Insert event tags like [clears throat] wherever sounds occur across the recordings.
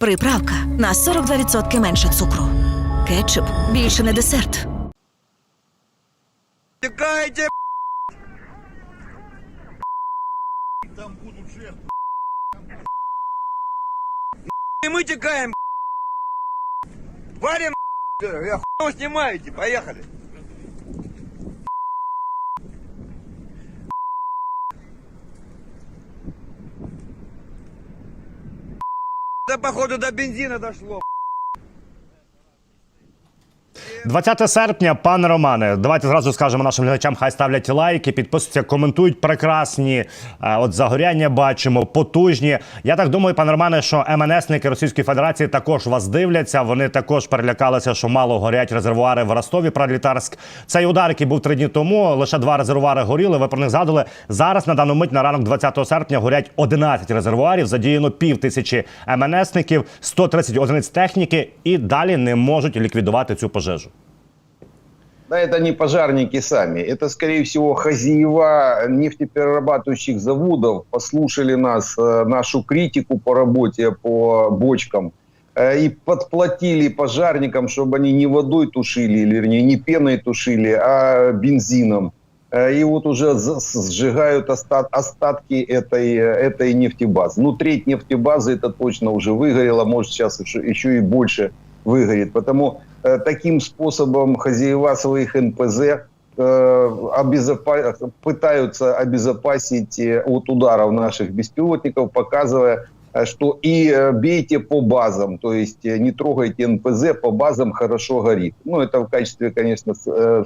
Приправка на 42% менше цукру. Кетчуп більше не десерт. Тікайте! И мы текаем! Варим! Я хуй снимаете, поехали! Да походу до бензина дошло. 20 серпня, пане Романе, давайте зразу скажемо нашим глядачам, хай ставлять лайки, підписуються, коментують прекрасні. е, От загоряння бачимо, потужні. Я так думаю, пане Романе, що МНСники Російської Федерації також вас дивляться. Вони також перелякалися, що мало горять резервуари в Ростові Пролітарськ. Цей удар, який був три дні тому, лише два резервуари горіли. Ви про них згадували. Зараз на дану мить на ранок 20 серпня горять 11 резервуарів. Задіяно пів тисячі МНСників, 130 одиниць техніки і далі не можуть ліквідувати цю пожежу. Да, это не пожарники сами. Это, скорее всего, хозяева нефтеперерабатывающих заводов послушали нас, э, нашу критику по работе по бочкам э, и подплатили пожарникам, чтобы они не водой тушили, или вернее, не пеной тушили, а бензином. Э, И вот уже сжигают оста- остатки этой, этой нефтебазы. Ну, треть нефтебазы это точно уже выгорело, может сейчас еще и больше выгорит. Потому э, таким способом хозяева своих НПЗ э, обезопа- пытаются обезопасить э, от ударов наших беспилотников, показывая, э, что и бейте по базам, то есть не трогайте НПЗ, по базам хорошо горит. Ну, это в качестве, конечно,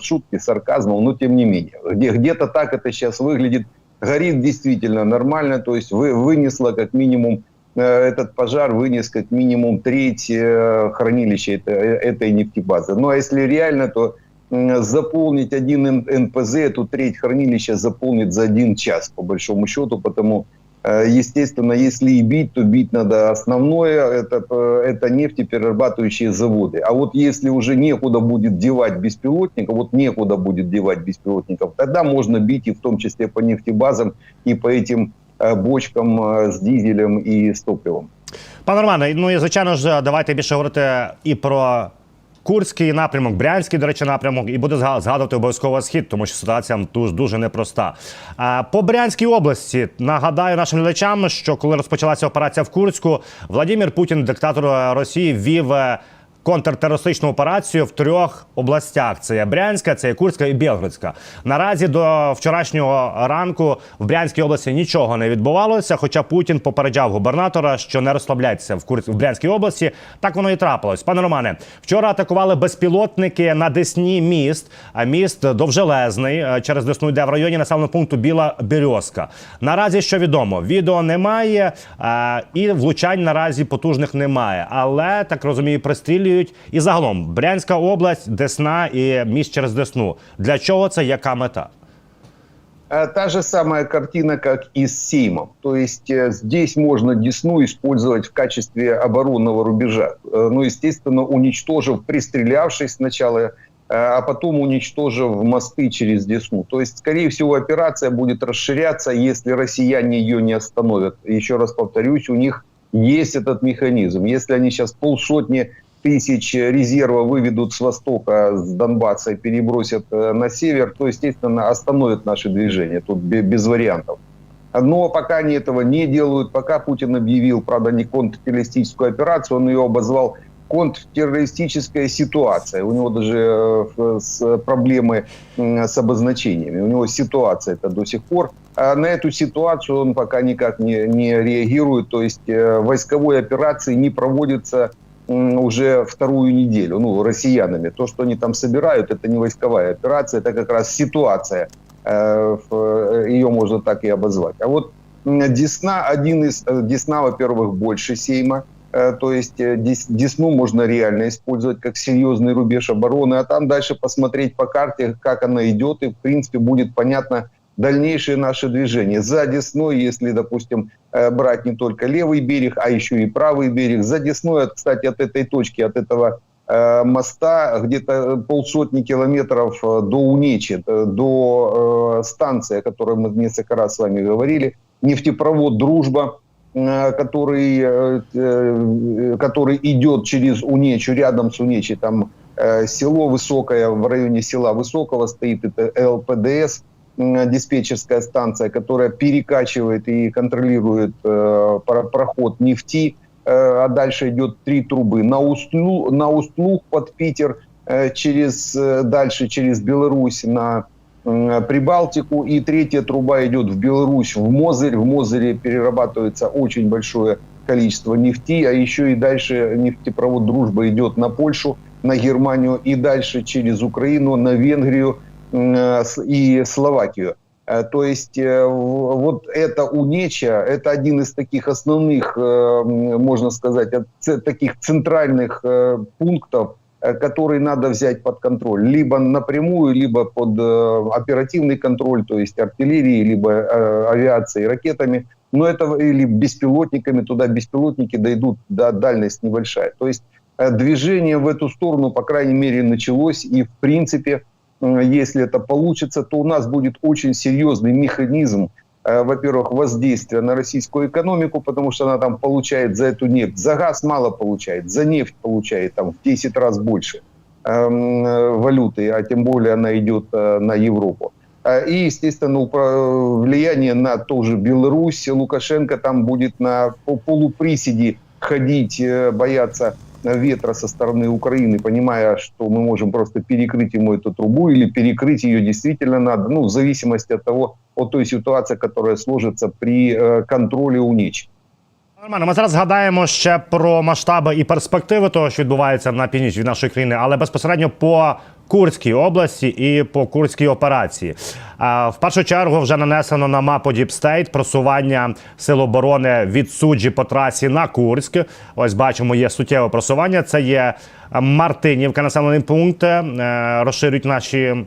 шутки, сарказма, но тем не менее. Где, где-то так это сейчас выглядит. Горит действительно нормально, то есть вы, вынесло как минимум этот пожар вынес как минимум треть э, хранилища этой, этой нефтебазы. Ну а если реально, то заполнить один НПЗ, эту треть хранилища заполнит за один час, по большому счету, потому э, Естественно, если и бить, то бить надо основное, это, э, это нефтеперерабатывающие заводы. А вот если уже некуда будет девать беспилотников, вот некуда будет девать беспилотников, тогда можно бить и в том числе по нефтебазам и по этим э, бочкам э, з дизелем і з топливом. Пане Романе, ну і звичайно ж, давайте більше говорити і про. Курський напрямок, Брянський, до речі, напрямок, і буде згадувати обов'язково схід, тому що ситуація дуже дуже непроста. По Брянській області нагадаю нашим глядачам, що коли розпочалася операція в Курську, Владимир Путін, диктатор Росії, вів е, контртерористичну операцію в трьох областях: це є Брянська, це є Курська і Білгородська. Наразі до вчорашнього ранку в Брянській області нічого не відбувалося. Хоча Путін попереджав губернатора, що не розслабляйтеся в Курськ в Брянській області. Так воно і трапилось. Пане Романе, вчора атакували безпілотники на Десні міст. А міст довжелезний е, через Десну йде в районі населеного пункту Біла Березка. Наразі що відомо, відео немає е, і влучань наразі потужних немає. Але так розумію, пристрілюють. І загалом Брянська область, Десна і міст через Десну. Для чого це? Яка мета? А Та же самая картина, как и с Сеймом. То есть э, здесь можно Десну использовать в качестве оборонного рубежа. Э, Ну, естественно, уничтожив, пристрелявшись сначала, э, а потом уничтожив мосты через Десну. То есть, скорее всего, операция будет расширяться, если россияне ее не остановят. Еще раз повторюсь, у них есть этот механизм. Если они сейчас полсотни тысяч резерва выведут с востока, с Донбасса и перебросят э, на север, то, естественно, остановят наши движения. Тут бе- без вариантов. Но пока они этого не делают, пока Путин объявил, правда, не контртеррористическую операцию, он ее обозвал контртеррористическая ситуация. У него даже э, проблемы с обозначениями. У него ситуация это до сих пор. А на эту ситуацию он пока никак не, не реагирует. То есть э, войсковой операции не проводятся м, уже вторую неделю, ну, россиянами. То, что они там собирают, это не войсковая операция, это как раз ситуация. Э, э, Ее можно так и обозвать. А вот Десна, один из... э, Десна, во-первых, больше Сейма. То есть Дес- Десну можно реально использовать как серьезный рубеж обороны, а там дальше посмотреть по карте, как она идет, и, в принципе, будет понятно дальнейшее наше движение. За Десной, если, допустим, э, брать не только левый берег, а еще и правый берег. За Десной, кстати, от этой точки, от этого э, моста где-то полсотни километров э, до Унечи, до станции, о которой мы несколько раз с вами говорили, нефтепровод «Дружба», который, который идет через Унечу, рядом с Унечей, там село Высокое, в районе села Высокого стоит это ЛПДС, диспетчерская станция, которая перекачивает и контролирует э, про- проход нефти, э, а дальше идет три трубы на Устлу, на Устлух под Питер, э, через э, дальше через Беларусь на м, Прибалтику, и третья труба идет в Беларусь, в Мозырь. В Мозыре перерабатывается очень большое количество нефти, а еще и дальше нефтепровод «Дружба» идет на Польшу, на Германию и дальше через Украину на Венгрию э, и Словакию. Э, То есть э, вот это Унеча, это один из таких основных, э, можно сказать, таких центральных э, пунктов, э, которые надо взять под контроль. Либо напрямую, либо под э, оперативный контроль, то есть артиллерией, либо э, авиацией, ракетами. Но это или беспилотниками, туда беспилотники дойдут, да, дальность небольшая. То есть э, движение в эту сторону, по крайней мере, началось. И, в принципе, э, если это получится, то у нас будет очень серьезный механизм, э, во-первых, воздействия на российскую экономику, потому что она там получает за эту нефть. За газ мало получает, за нефть получает там в 10 раз больше эм, э, валюты, а тем более она идет э, на Европу. Э, И, естественно, влияние на ту же Беларусь. Лукашенко там будет на по- полуприседе ходить, э, бояться ветра со стороны Украины, понимая, что мы можем просто перекрыть ему эту трубу или перекрыть ее действительно надо, ну, в зависимости от того, от той ситуации, которая сложится при э, контроле у НИЧ. Нормально, ми зараз згадаємо ще про масштаби і перспективи того, що відбувається на північ від нашої країни, але безпосередньо по Курській області і по Курській операції. В першу чергу вже нанесено на мапу Діпстейт просування сил оборони від суджі по трасі на Курськ. Ось бачимо, є суттєве просування. Це є Мартинівка, населений пункт. Е, Розширюють наші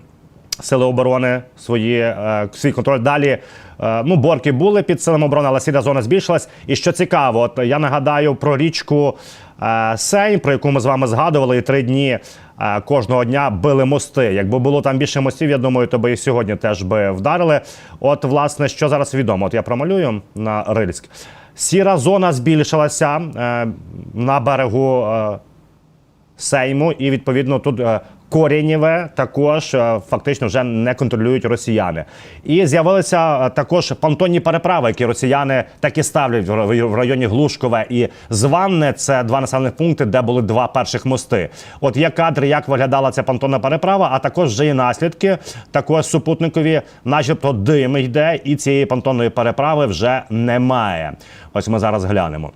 сили оборони свої е, свій контроль. Далі е, ну борки були під силами оборони, але сіра зона збільшилась. І що цікаво, от я нагадаю про річку е, Сейм, про яку ми з вами згадували, і три дні кожного дня били мости. Якби було там більше мостів, я думаю, то би і сьогодні теж би вдарили. От, власне, що зараз відомо? От я промалюю на Рильськ. Сіра зона збільшилася на берегу. Сейму, і відповідно тут е, Корінєве також е, фактично вже не контролюють росіяни. І з'явилися е, також понтонні переправи, які росіяни таки ставлять в районі Глушкове і Званне. Це два населених пункти, де були два перших мости. От є кадри, як виглядала ця понтонна переправа, а також вже є наслідки. Також супутникові, начебто, дим йде, і цієї понтонної переправи вже немає. Ось ми зараз глянемо.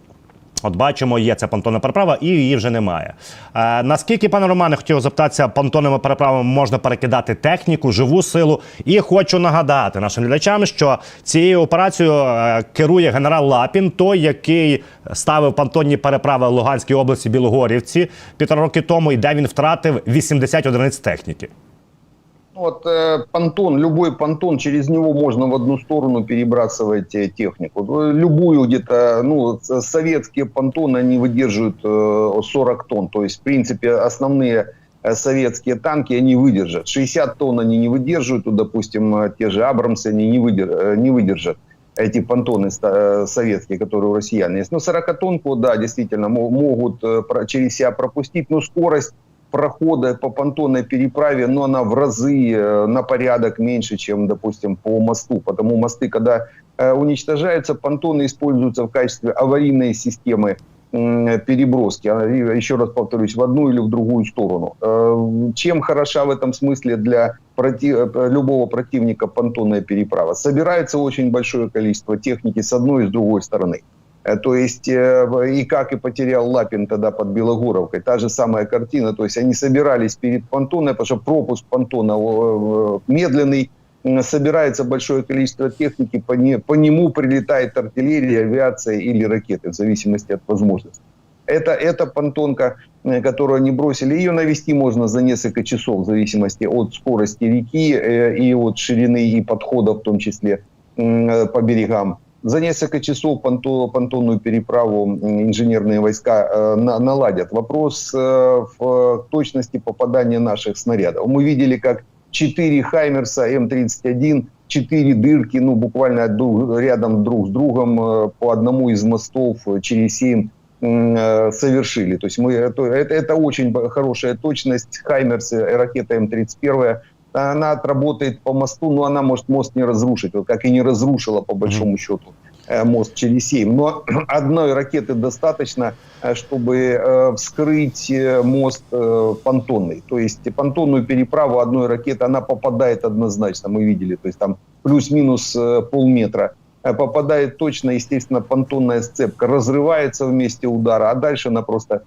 От бачимо, є ця понтонна переправа, і її вже немає. Е, наскільки, пане Романе, хотів запитатися, понтонними переправами можна перекидати техніку, живу силу. І хочу нагадати нашим глядачам, що цією операцією е, керує генерал Лапін, той, який ставив понтонні переправи в Луганській області Білогорівці півтора роки тому, і де він втратив 80 одиниць техніки. Ну, Вот э, понтон, любой понтон, через него можно в одну сторону перебрасывать э, технику. Ну, Любую где-то, ну, советские понтоны, они выдерживают э, 40 тонн. То есть, в принципе, основные э, советские танки, они выдержат. 60 тонн они не выдерживают, то, допустим, э, те же Абрамсы, они не, выдер- э, не выдержат эти понтоны э, советские, которые у россиян есть. Ну, 40-тонку, да, действительно, мо- могут э, через себя пропустить, но скорость прохода по понтонной переправе, но она в разы, э, на порядок меньше, чем, допустим, по мосту. Потому мосты, когда э, уничтожаются, понтоны используются в качестве аварийной системы переброски, А, еще раз повторюсь, в одну или в другую сторону. Э, Чем хороша в этом смысле для проти- э, любого противника понтонная переправа? Собирается очень большое количество техники с одной и с другой стороны. Э, То есть, э, и как и потерял Лапин тогда под Белогоровкой, та же самая картина. То есть, они собирались перед понтоном, потому что пропуск понтона медленный, собирается большое количество техники, по, не- по нему прилетает артиллерия, авиация или ракеты, в зависимости от возможностей. Это, это понтонка, э, которую они бросили. Ее навести можно за несколько часов, в зависимости от скорости реки и от ширины и подхода, в том числе по берегам. За несколько часов понто, понтонную переправу инженерные войска э, на- наладят. Вопрос э, в точности попадания наших снарядов. Мы видели, как 4 Хаймерса М-31 четыре дырки, ну, буквально рядом друг с другом э, по одному из мостов через семь м, э, совершили. То есть мы, это, это, очень хорошая точность. Хаймерс, э, ракета М-31, она отработает по мосту, но она может мост не разрушить, вот как и не разрушила по большому счету э, мост через 7. Но [clears throat] одной ракеты достаточно, э, чтобы э, вскрыть мост понтонный. То есть понтонную переправу одной ракеты, она попадает однозначно, мы видели, то есть там плюс-минус полметра. Попадает точно, естественно, понтонная сцепка, разрывается в месте удара, а дальше она просто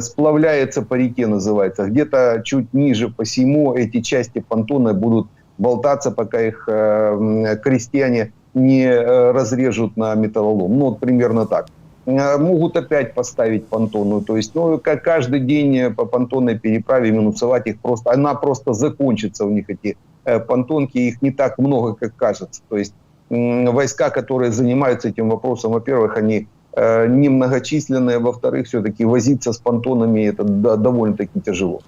сплавляется по реке, называется. Где-то чуть ниже по сейму эти части понтона будут болтаться, пока их э, крестьяне не э, разрежут на металлолом. Ну, вот примерно так. Э, Могут опять поставить понтонную. То есть, ну, как каждый день э, по понтонной переправе минусовать их просто. Она просто закончится у них, эти э, понтонки. Их не так много, как кажется. То есть, м, войска, которые занимаются этим вопросом, во-первых, они э, немногочисленные, во-вторых, все-таки возиться с понтонами это довольно-таки тяжело.